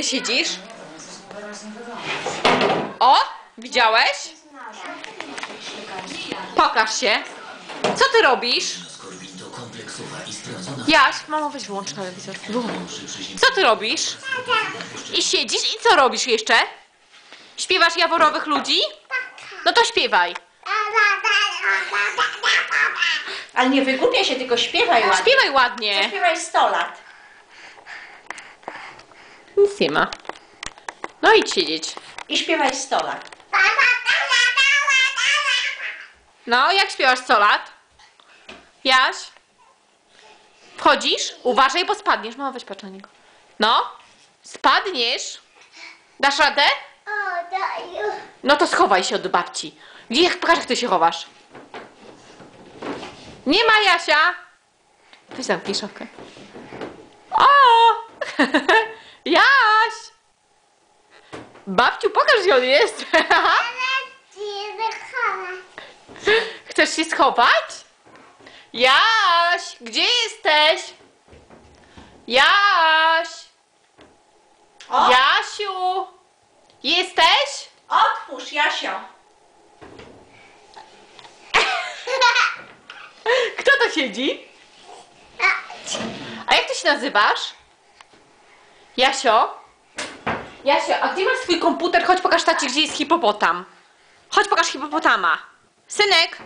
ty siedzisz? O, widziałeś? Pokaż się. Co ty robisz? Jaś, mamo weź wyłącz telewizor. Wyłącz. Co ty robisz? I siedzisz i co robisz jeszcze? Śpiewasz jaworowych ludzi? No to śpiewaj. Ale nie wygłupiaj się, tylko śpiewaj ładnie. Śpiewaj ładnie. Śpiewaj 100 lat. Nic nie ma. No idź siedzieć. I śpiewaj 100 lat. No, jak śpiewasz 100 lat? Jaś? Wchodzisz? Uważaj, bo spadniesz. No, weź patrz na niego. No, spadniesz. Dasz radę? No to schowaj się od babci. Gdzie, jak pokaż, jak ty się chowasz. Nie ma Jasia. Weź zamknij szafkę. O! Jaś! Babciu, pokaż, gdzie on jest. Chcesz się schować? Jaś, gdzie jesteś? Jaś! O, Jasiu! Jesteś? otwórz, Jasio. Kto to siedzi? A jak ty się nazywasz? Jasio? Jasio, a gdzie masz swój komputer? Chodź pokaż tacie, gdzie jest hipopotam. Chodź pokaż hipopotama. Synek,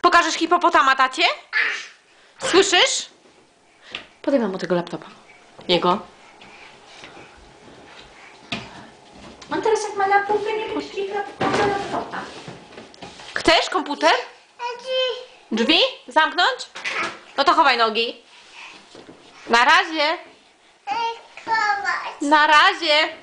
pokażesz hipopotama tacie? Słyszysz? Podaj mu tego laptopa. Jego. On teraz jak ma laptopę, nie puści laptopa. Chcesz komputer? Drzwi? Zamknąć? No to chowaj nogi. Na razie. Na razie.